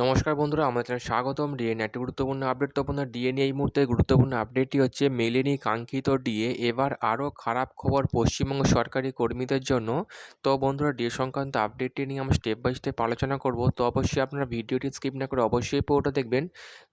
নমস্কার বন্ধুরা, আমাদের চ্যানেল স্বাগতম। ডিএনএ একটি গুরুত্বপূর্ণ আপডেট তো বন্ধুরা ডিএনএ এই মুহূর্তে গুরুত্বপূর্ণ আপডেটটি হচ্ছে মেলেনি কাঙ্ক্ষিত ডিএ এবার আরও খারাপ খবর পশ্চিমবঙ্গ সরকারি কর্মীদের জন্য। তো বন্ধুরা ডিএ সংক্রান্ত আপডেটটি নিয়ে আমরা স্টেপ বাই স্টেপ আলোচনা করব। তো অবশ্যই আপনারা ভিডিওটি স্কিপ না করে অবশ্যই পুরোটা দেখবেন।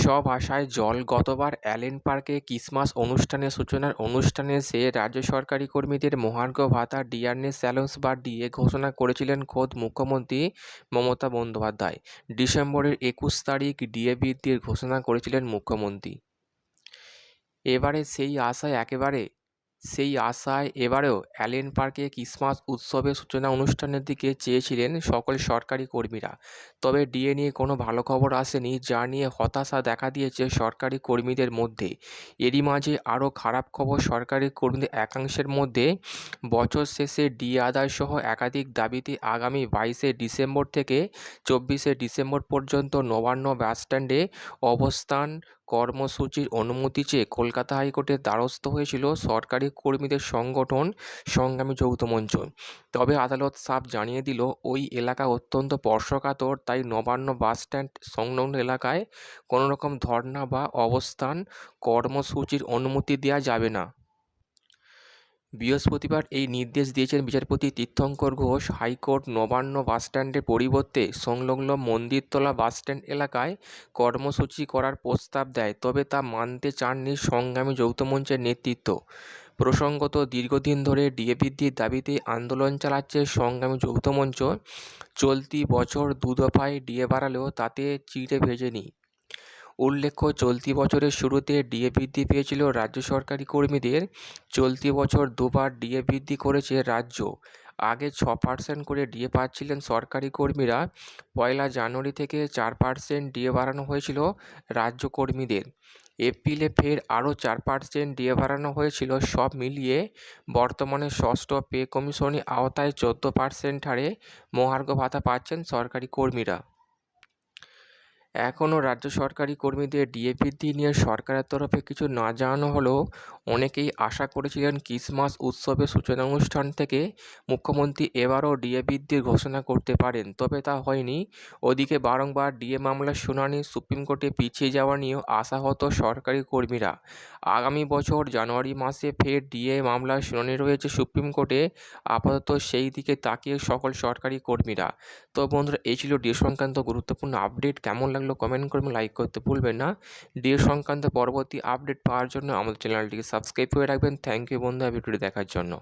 সব আশায় জল গতবার অ্যালেন পার্কে ক্রিসমাস অনুষ্ঠানের সূচনার অনুষ্ঠানে সে রাজ্য সরকারি কর্মীদের মহার্ঘ ভাতা ডিআরএ স্যালেন্স বা ডিএ ঘোষণা করেছিলেন খোদ মুখ্যমন্ত্রী মমতা বন্দ্যোপাধ্যায়। ডিসেম্বরের একুশ তারিখ ডিএ বৃদ্ধির ঘোষণা করেছিলেন মুখ্যমন্ত্রী। এবারে সেই আশায় একেবারে সেই আশায় এবারেও অ্যালেন পার্কে ক্রিসমাস উৎসবের সূচনা অনুষ্ঠানের দিকে চেয়েছিলেন সকল সরকারি কর্মীরা। তবে ডিএ নিয়ে কোনো ভালো খবর আসেনি, যা নিয়ে হতাশা দেখা দিয়েছে সরকারি কর্মীদের মধ্যে। এরই মাঝে আরও খারাপ খবর সরকারি কর্মীদের একাংশের মধ্যে, বছর শেষে ডিএ আদায় সহ একাধিক দাবিতে আগামী বাইশে ডিসেম্বর থেকে চব্বিশে ডিসেম্বর পর্যন্ত নবান্ন বাসস্ট্যান্ডে অবস্থান কর্মসূচির অনুমতি চেয়ে কলকাতা হাইকোর্টের দ্বারস্থ হয়েছিল সরকারি কর্মীদের সংগঠন সংগ্রামী যৌথ মঞ্চ। তবে আদালত সাফ জানিয়ে দিল, ওই এলাকা অত্যন্ত স্পর্শকাতর তাই নবান্ন বাসস্ট্যান্ড সংলগ্ন এলাকায় কোনোরকম ধর্না বা অবস্থান কর্মসূচির অনুমতি দেওয়া যাবে না। বৃহস্পতিবার এই নির্দেশ দিয়েছেন বিচারপতি তীর্থঙ্কর ঘোষ। হাইকোর্ট নবান্ন বাসস্ট্যান্ডের পরিবর্তে সংলগ্ন মন্দিরতলা বাসস্ট্যান্ড এলাকায় কর্মসূচি করার প্রস্তাব দেয়, তবে তা মানতে চাননি সংগ্রামী যৌথ মঞ্চের নেতৃত্ব। প্রসঙ্গত, দীর্ঘদিন ধরে ডিএ বৃদ্ধির দাবিতে আন্দোলন চালাচ্ছে সংগ্রামী যৌথ মঞ্চ। চলতি বছর দু দফায় ডিএ বাড়ালেও তাতে চিড়ে ভেজেনি। উল্লেখ্য, চলতি বছরের শুরুতে ডিএ বৃদ্ধি পেয়েছিল রাজ্য সরকারি কর্মীদের। চলতি বছর দুবার ডিএ বৃদ্ধি করেছে রাজ্য। আগে ছ পার্সেন্ট করে ডিএ পাচ্ছিলেন সরকারি কর্মীরা। পয়লা জানুয়ারি থেকে চার পার্সেন্ট ডিএ বাড়ানো হয়েছিল রাজ্য কর্মীদের। এপ্রিলে ফের আরও চার পার্সেন্ট ডিএ বাড়ানো হয়েছিল সব মিলিয়ে। বর্তমানে ষষ্ঠ পে কমিশনের আওতায় চোদ্দ পার্সেন্ট হারে মহার্ঘ ভাতা পাচ্ছেন সরকারি কর্মীরা। এখনও রাজ্য সরকারি কর্মীদের ডিএ বৃদ্ধি নিয়ে সরকারের তরফে কিছু না জানানো হলেও অনেকেই আশা করেছিলেন ক্রিসমাস উৎসবের সূচনা অনুষ্ঠান থেকে মুখ্যমন্ত্রী এবারও ডিএ বৃদ্ধির ঘোষণা করতে পারেন, তবে তা হয়নি। ওদিকে বারংবার ডিএ মামলার শুনানি সুপ্রিম কোর্টে পিছিয়ে যাওয়া নিয়েও আশাহত সরকারি কর্মীরা। আগামী বছর জানুয়ারি মাসে ফের ডিএ মামলার শুনানি রয়েছে সুপ্রিম কোর্টে, আপাতত সেই দিকে তাকিয়ে সকল সরকারি কর্মীরা। তো বন্ধুরা, এই ছিল ডিএ সংক্রান্ত গুরুত্বপূর্ণ আপডেট। কেমন লাগল? কমেন্ট করবেন লাইক করতে ভুলবেন না। ডিএ সংক্রান্ত পরবর্তী আপডেট পাওয়ার জন্য আমাদের চ্যানেলটিকে সাবস্ক্রাইব করে রাখবেন। থ্যাংক ইউ বন্ধু ভিডিওটি দেখার জন্য।